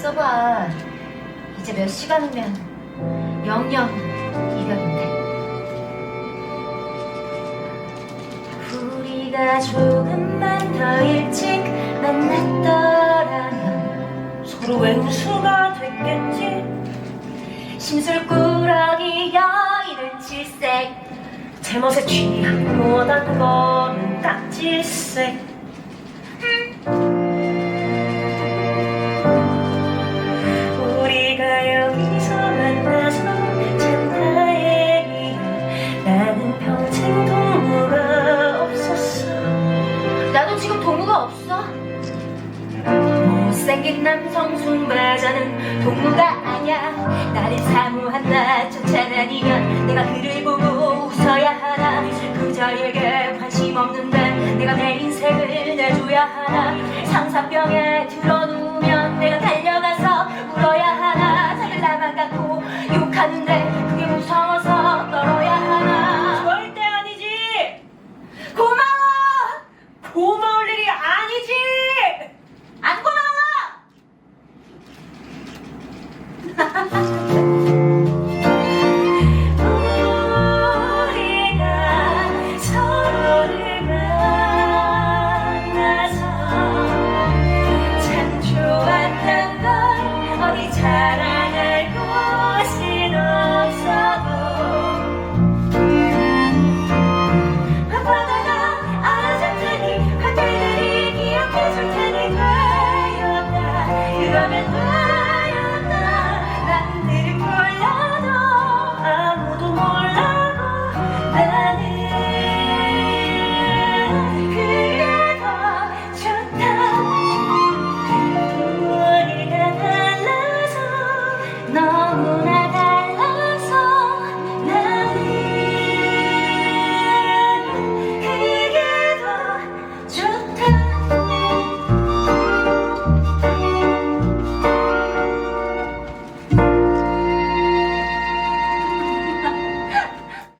있어봐. 이제 몇 시간 후면 영영 이별인데. 우리가 조금만 더 일찍 만났더라면 서로 왼수가 됐겠지 심술꾸러기 여인은 질색 제멋에 취한 원한 거는 딱지색 못생긴 남성 숭배자는 동무가 아니야. 나를 사모한 나조차 아니면 내가 그를 보고 웃어야 하나. 그자에게 관심 없는데 내가 내 인생을 내줘야 하나. 상사병에 들어누우면 내가 달려가서 울어야 하나. 자를 나만 갖고 욕하는데